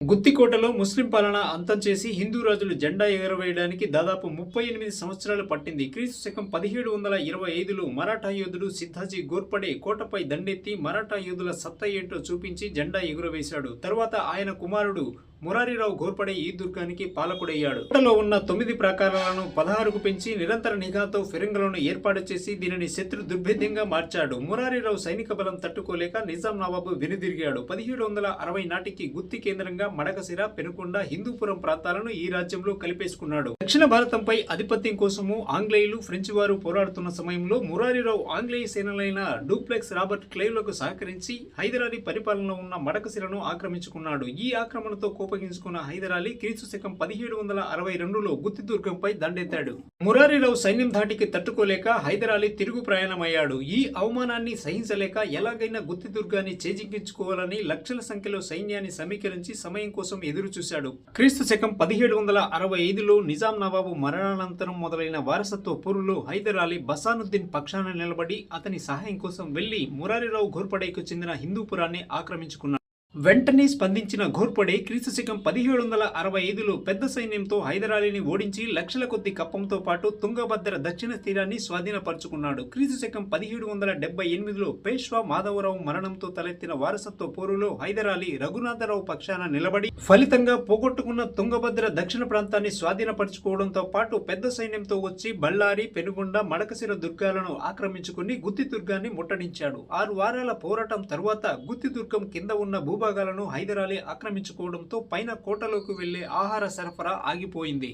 గుత్తికోటలో ముస్లిం పాలన అంతం చేసి హిందూ రాజులు జెండా ఎగరవేయడానికి దాదాపు ముప్పై ఎనిమిది సంవత్సరాలు పట్టింది. క్రీస్తు శకం పదిహేడు వందల ఇరవై ఐదులో మరాఠా యోధుడు సిద్ధాజీ గోర్పడే కోటపై దండెత్తి మరాఠా యోధుల సత్తా ఏంటో చూపించి జెండా ఎగురవేశాడు. తర్వాత ఆయన కుమారుడు మురారిరావు ఘోర్పడే ఈ దుర్గానికి పాలకుడయ్యాడు. కోటలో ఉన్న తొమ్మిది ప్రాకారాలను పదహారుకు పెంచి నిరంతర నిఘాతో ఫిరంగులను ఏర్పాటు చేసి దీనిని శత్రు దుర్భేద్యంగా మార్చాడు. మురారిరావు సైనిక బలం తట్టుకోలేక నిజాం నవాబు వెనుదిరిగాడు. పదిహేడు వందల అరవై నాటికి గుత్తి కేంద్రంగా మడకసిర పెనుకొండ హిందూపురం ప్రాంతాలను ఈ రాజ్యంలో కలిపేసుకున్నాడు. దక్షిణ భారతంపై ఆధిపత్యం కోసము ఆంగ్లేయులు ఫ్రెంచ్ వారు పోరాడుతున్న సమయంలో మురారిరావు ఆంగ్లేయ సేనలైన డూప్లెక్స్ రాబర్ట్ క్లైవ్లకు సహకరించి హైదరాలీ పరిపాలనలో ఉన్న మడకసిరను ఆక్రమించుకున్నాడు. ఈ ఆక్రమణతో కోపగించుకున్న హైదరాలీ క్రీస్తు శకం పదిహేడు వందల అరవై రెండులో గుత్తిదుర్గంపై దండెత్తాడు. మురారిరావు సైన్యం ధాటికి తట్టుకోలేక హైదరాలీ తిరుగు ప్రయాణమయ్యాడు. ఈ అవమానాన్ని సహించలేక ఎలాగైనా గుత్తిదుర్గాన్ని చేజిక్కించుకోవాలని లక్షల సంఖ్యలో సైన్యాన్ని సమీకరించి సమయం కోసం ఎదురు చూశాడు క్రీస్తు శకం పదిహేడు వందల అరవై ఐదులో నిజాం నవాబు మరణానంతరం మొదలైన వారసత్వ పోరులో హైదర్ అలీ బసానుద్దీన్ పక్షాన నిలబడి అతని సహాయం కోసం వెళ్ళి మురారిరావు ఘోర్పడేకు చెందిన హిందూపురాన్ని ఆక్రమించుకున్నారు వెంటనే స్పందించిన ఘోర్పడే క్రీస్తుశకం పదిహేడు వందల అరవై ఐదులో పెద్ద సైన్యంతో హైదరాలీని ఓడించి లక్షల కొద్ది కప్పంతో పాటు తుంగభద్ర దక్షిణ తీరాన్ని స్వాధీనపరుచుకున్నాడు. క్రీస్తుశకం పదిహేడు వందల డెబ్బై ఎనిమిదిలో పేష్వా మాధవరావు మరణంతో తలెత్తిన వారసత్వ పోరులో హైదరాలీ రఘునాథరావు పక్షాన నిలబడి ఫలితంగా పోగొట్టుకున్న తుంగభద్ర దక్షిణ ప్రాంతాన్ని స్వాధీనపరుచుకోవడంతో పాటు పెద్ద సైన్యంతో వచ్చి బళ్ళారి పెనుగొండ మడకసిర దుర్గాలను ఆక్రమించుకుని గుత్తి దుర్గాన్ని ముట్టడించాడు. ఆరు వారాల పోరాటం తరువాత గుత్తి దుర్గం కింద ఉన్న భూభాగాలను హైదరాలీ ఆక్రమించుకోవడంతో పైన కోటలోకి వెళ్ళే ఆహార సరఫరా ఆగిపోయింది.